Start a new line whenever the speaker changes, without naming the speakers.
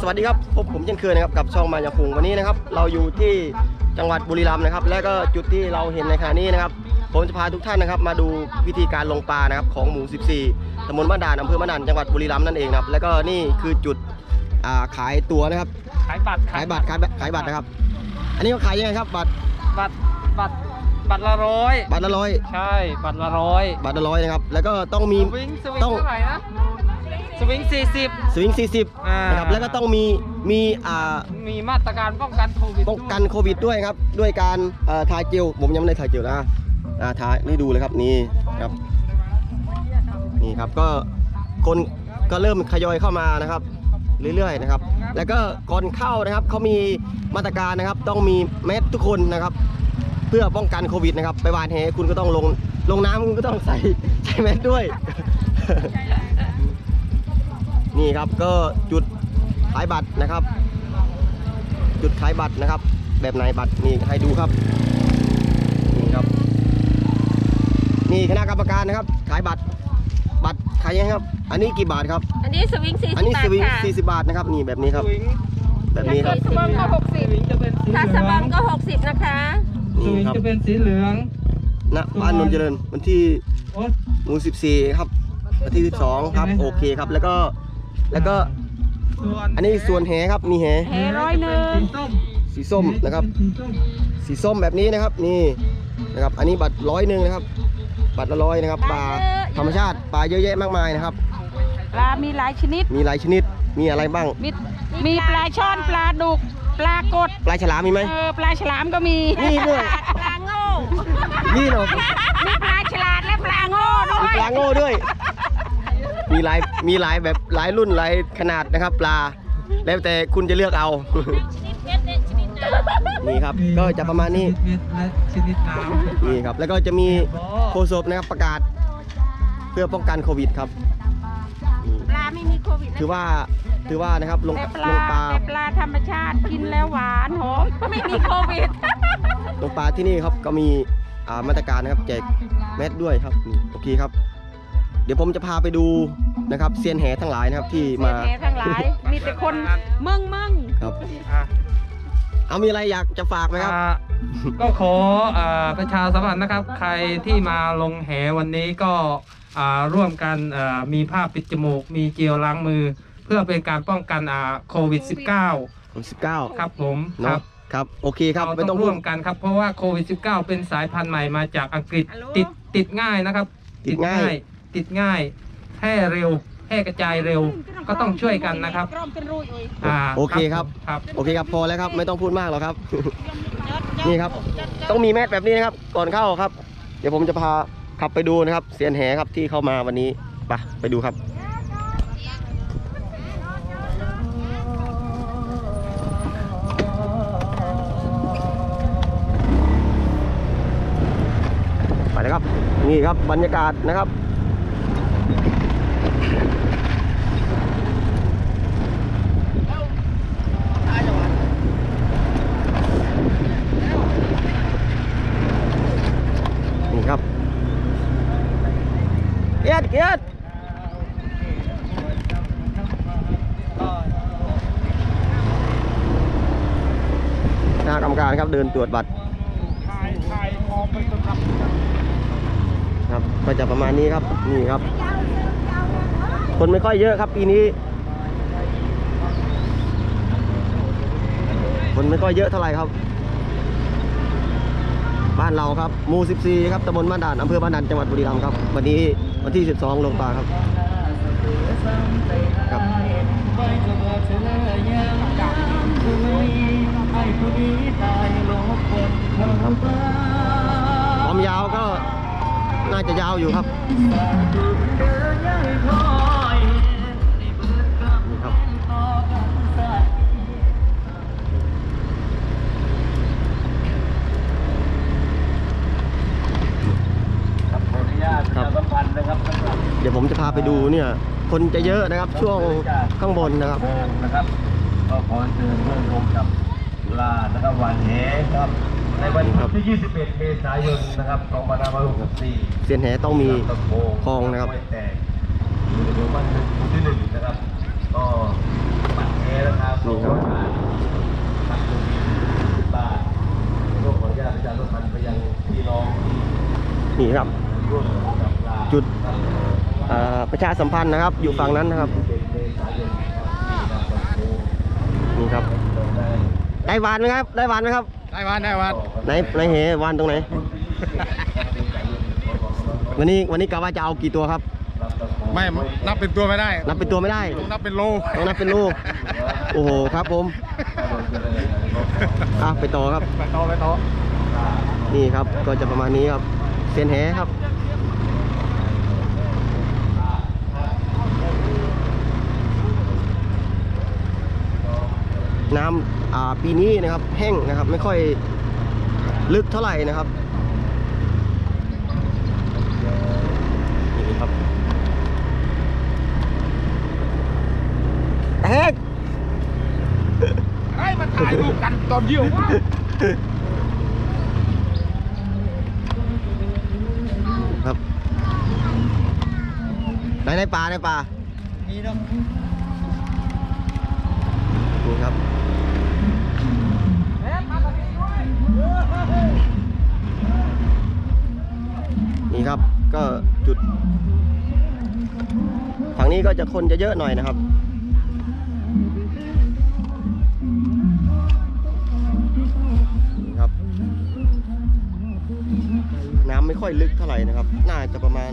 สวัสดีครับพบผมเช่นเคยนะครับกับช่องมายาคุงวันนี้นะครับ เราอยู่ที่จังหวัดบุรีรัมย์นะครับ และก็จุดที่เราเห็นในขณะนี้นะครับ ผมจะพาทุกท่านนะครับ มาดูวิธีการลงปลานะครับของหมู่ 14ตำบลบ้านด่านอำเภอบ้านด่านจังหวัดบุรีรัมย์นั่นเองนะครับ แล้วก็นี่คือจุดอ่าขายตั๋วนะครับ
ขายบัตร
ขายบัตรขายบัตรขายบัตรนะครับ อันนี้เขาขายยังไงครับบัตร
บัตรบัตรบัตรละร้อย
บัตรละร้อย
ใช่บัตรละร้อย
บัตรละร้อยนะครับ แล้วก็ต้องมี
สวิงสวิง
ต้อง
เท่าไหร่นะ สวิงสี่สิบ
สวิง
อ่า
40นะครับแล้วก็ต้องมีมีอ่า
มีมาตรการป้องกันโควิด
ป้องกันโควิดด้วยครับด้วยการเอ่อทาเจลผมยังไม่ได้ทาเจลนะอ่าทานี่ดูเลยครับนี่ครับนี่ครับก็คนก็เริ่มทยอยเข้ามานะครับ เรื่อยๆนะครับ แล้วก็ก่อนเข้านะครับเขามีมาตรการนะครับ ต้องมีแมสทุกคนนะครับ เพื่อป้องกันโควิดนะครับ ไปวานแหคุณก็ต้องลงลงน้ำคุณก็ต้องใส่ใส่แมสด้วย นี่ครับก็จุดขายบัตรนะครับ จุดขายบัตรนะครับ แบบไหนบัตรนี่ให้ดูครับนี่ครับ นี่คณะกรรมการนะครับ ขายบัตรบัตรขายยังไงครับ อันนี้กี่บาทครับ
อันนี้สวิง40
อันนี้
บา
ส
ท
วิง
ค่ะ
40บาทนะครับ นี่แบบนี้ครับ
สวิง
แบบนี้ครับ
สวิงก็
สวิงจะเป็นสี
ถ้า
เห
ส
ลื
บ
อ
องมก็60นะคะ
ส
นี่
วิง
ครับ
จะเป็นสีเหลือง
ณบ้านนนท์เจริญวันที่
โอ๊ย
หมู่14 ครับวันที่ 12 ครับ โอเคครับ แล้วก็ แล้วก็
ส่วน
อันนี้ส่วนแหครับมีแห
แหร้อยหนึ่ง
สีส้ม
สีส้มนะครับ
สีส้ม
สีส้มแบบนี้นะครับนี่นะครับ อันนี้บัตรร้อยหนึ่งนะครับ บัตรละร้อยนะครับปลาธรรมชาติปลาเยอะแยะมากมายนะครับ
ปลามีหลายชนิด
มีหลายชนิดมีอะไรบ้าง
มีมีปลาช่อนปลาดุกปลากด
ปลาฉลามมีไหม
เออปลาฉลามก็มี
นี่ด้วย
ปลาโง่
นี่เนาะ
มีปลาฉลาดและปลาโง่ด้
มี
วย
ปลาโง่ด้วย มีหลายมีหลายแบบหลายรุ่นหลายขนาดนะครับ ปลา แล้วแต่คุณจะเลือกเอา นี่ครับก็จะประมาณนี้
ชนิดและชนิดน้ำ
นี่ครับ แล้วก็จะมีโคศกนะครับประกาศ เพื่อป้องกันโควิดครับนี่
ปลาไม่มีโควิดนะ
ถือว่าถือว่านะครับลง
แต่ป
ล
ลาง
ปลา
แต่ปลาธรรมชาติกินแล้วหวานหอม
ไม่มีโควิด
ลงปลาที่นี่ครับก็มีอ่ามาตรการนะครับแจกแมสด้วยครับนี่โอเคครับเดี๋ยวผมจะพาไปดูนะครับเซียนแหทั้งหลายนะครับที่มา
แหทั้งหลาย มีแต่คนเมืองเมือง
ครับ
อะ
เอามีอะไรอยากจะฝากไหมครับ
อ่าก็ขออ่าประชาสัมพันธ์นะครับ ใครที่มาลงแหวันนี้ก็อ่าร่วมกันอ่ามีผ้าปิดจมูก มีเจลล้างมือ เพื่อเป็นการป้องกันอ่าโควิด -19
ผม19
ครับผม
เนาะครับโอเคครับ
เรา
ไม่
ต้
ต้
อ
องง
ร่
พู
ว
ด
มกันครับเพราะว่าโควิด -19 เป็นสายพันธุ์ใหม่มาจากอังกฤษติดติดง่ายนะครับ
ติดง่าย
ติดง่ายแพร่เร็วแพร่กระจายเร็ว ก็ต้องช่วยกันนะครับอ่า
โอเคครับ
ครับ
โอเคครับพอแล้วครับไม่ต้องพูดมากหรอกครับ นี่ครับ ต้องมีแมสแบบนี้นะครับ ก่อนเข้าครับ เดี๋ยวผมจะพาขับไปดูนะครับเซียนแหครับที่เข้ามาวันนี้ไปไปดูครับไปเลยครับ นี่ครับบรรยากาศนะครับ นี่ครับเกียรติเกียรติคณะกรรมการครับเดินตรวจบัตรครับก็จะประมาณนี้ครับนี่ครับ คนไม่ค่อยเยอะครับปีนี้ คนไม่ค่อยเยอะเท่าไหร่ครับานเราครับหมู่14ครับตำบลบ้านด่านอำเภอบ้านด่านจังหวัดบุรีรัมย์ครับ วันนี้วันที่ 12 ลงปลาครับครับความยาวก็น่าจะยาวอยู่ครับ ไปดูเนี่ย คนจะเยอะนะครับช่วงข้างบนนะครับ
นะครับก็ขอเชิญเพื่อนร่วมกับจุฬานะครับวันแหครับในวันที่ 21 เมษายนนะครับ2564
เสียนแหต้องมีค
ลองนะ
ครับหรือวันที่หนึ่งนะครับ
ก็บัตรแหนะครับหนึ่งพันบาทบัตรหนึ่บบาทก็ขออนุญาตประชาสัมพั
น
ไปยังพี่น้อง
นี่ครับจุด ประชาสัมพันธ์นะครับ อยู่ฝั่งนั้นนะครับนี่ครับ ได้วานไหมครับ ได้วานไหมครับ
ได้วันได้วัน
ไหนไหนเหวานตรงไหน วันนี้วันนี้กะว่าจะเอากี่ตัวครับ
ไม่นับเป็นตัวไม่ได้
นับเป็นตัวไม่ได้
ต้องนับเป็นโล
ต้องนับเป็นลูกโอ้โหครับผมอะไปต่อครับ
ไปต่อไปต่อ
นี่ครับก็จะประมาณนี้ครับเซียนแหครับ น้ำอ่าปีนี้นะครับแห้งนะครับไม่ค่อยลึกเท่าไหร่นะครับนี่ครับแอ๊ก
ไอ้มันถ่ายรูปกันตอนเยี่ยวว่า
ครับไหนในป่าในป่า
นี่ต้อง
นี่ ครับนี่ครับก็จุดฝั่งนี้ก็จะคนจะเยอะหน่อยนะครับครับ น้ำไม่ค่อยลึกเท่าไหร่นะครับ น่าจะประมาณ